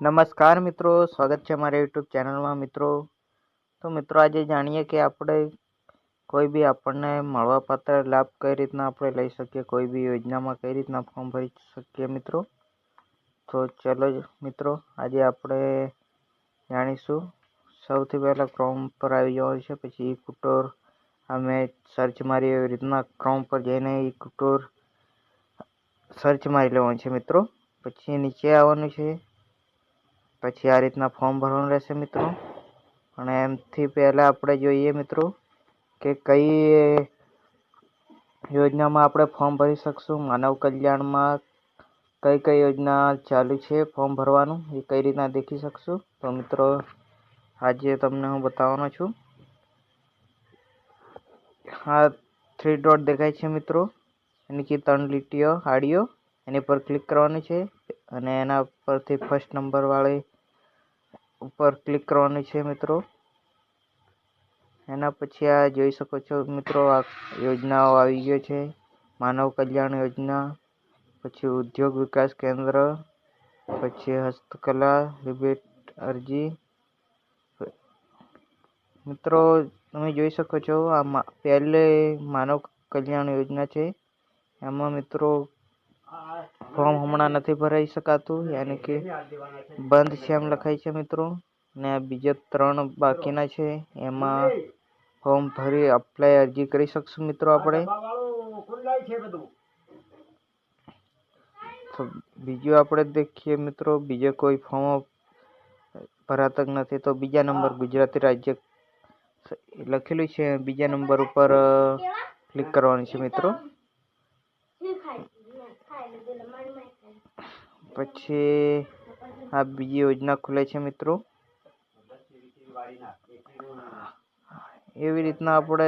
નમસ્કાર મિત્રો, સ્વાગત છે મારા યુટ્યુબ ચેનલમાં. મિત્રો, તો મિત્રો, આજે જાણીએ કે આપણે કોઈ બી આપણને મળવાપાત્ર લાભ કઈ રીતના આપણે લઈ શકીએ, કોઈ બી યોજનામાં કઈ રીતના ફોર્મ ભરી શકીએ મિત્રો? તો ચલો મિત્રો, આજે આપણે જાણીશું. સૌથી પહેલાં ક્રોમ પર આવી જવાનું છે, પછી ઈ કુટોર અમે સર્ચ મારી એવી રીતના ક્રોમ પર જઈને ઈ કુટોર સર્ચ મારી લેવાનું છે મિત્રો. પછી નીચે આવવાનું છે પછી આ રીતના ફોર્મ ભરવાનું રહેશે મિત્રો. અને એમથી પહેલાં આપણે જોઈએ મિત્રો કે કઈ યોજનામાં આપણે ફોર્મ ભરી શકશું? માનવ કલ્યાણમાં કઈ કઈ યોજના ચાલુ છે ફોર્મ ભરવાનું? એ કઈ રીતના દેખી શકશું? તો મિત્રો, આજે તમને હું બતાવવાનો છું. હા થ્રી ડોટ દેખાય છે મિત્રો. એની કે ત્રણ લીટીઓ આડીઓ એની પર ક્લિક કરવાની છે અને એના પરથી ફર્સ્ટ નંબરવાળી ઉપર ક્લિક કરવાની છે મિત્રો. એના પછી આ જોઈ શકો છો મિત્રો, આ યોજનાઓ આવી ગયો છે. માનવ કલ્યાણ યોજના, પછી ઉદ્યોગ વિકાસ કેન્દ્ર, પછી હસ્તકલા, રિબેટ અરજી. મિત્રો, તમે જોઈ શકો છો આ પહેલે માનવ કલ્યાણ યોજના છે. એમાં મિત્રો ફોર્મ હમણાં નથી ભરાઈ શકાતું, યાની કે બંધ છે એમ લખાય છે મિત્રો. ને બીજા ત્રણ બાકીના છે, એમાં ફોર્મ ભરી અપ્લાય અરજી કરી શકશું મિત્રો આપણે. તો બીજું આપણે દેખીએ મિત્રો, બીજો કોઈ ફોર્મ ભરાતક નથી, તો બીજા નંબર ગુજરાતી રાજ્ય લખેલું છે. બીજા નંબર ઉપર ક્લિક કરવાનું છે મિત્રો. પછી આ બીજી યોજના ખુલે છે મિત્રો. એવી રીતના આપણે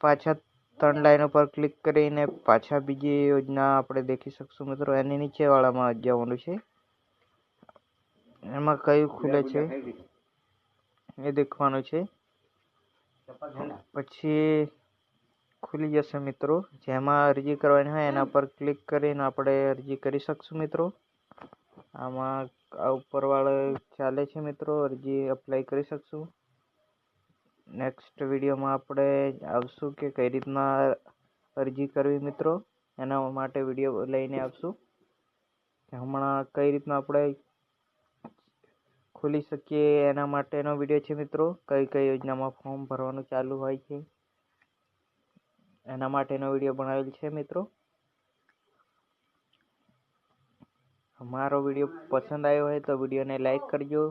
પાછા ત્રણ લાઈન ઉપર ક્લિક કરીને પાછા બીજી યોજના આપણે દેખી શકશું મિત્રો. એની નીચેવાળામાં જવાનું છે. એમાં કયું ખુલે છે? એ દેખવાનું છે. પછી ખુલી જશે મિત્રો. જેમાં અરજી કરવાની હોય એના પર ક્લિક કરીને આપણે અરજી કરી શકશું મિત્રો. આમાં આ ઉપરવાળો ચાલે છે મિત્રો. અરજી અપ્લાય કરી શકશું. નેક્સ્ટ વિડીયોમાં આપણે આવશું કે કઈ રીતના અરજી કરવી મિત્રો. એના માટે વીડિયો લઈને આવશું. હમણાં કઈ રીતના આપણે ખોલી શકીએ એના માટેનો વીડિયો છે મિત્રો. કઈ કઈ યોજનામાં ફોર્મ ભરવાનું ચાલુ હોય છે. એના માટેનો વીડિયો બનાવેલ છે, મિત્રો. મારો વીડિયો પસંદ આવ્યો હોય તો વિડીયોને લાઈક કરજો.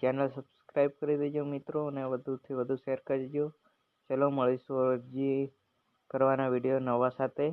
ચેનલ સબસ્ક્રાઈબ કરી દેજો, મિત્રો, અને વધુથી વધુ શેર કરજો. ચલો, મળીશું અરજી કરવાના વીડિયો નવા સાથે.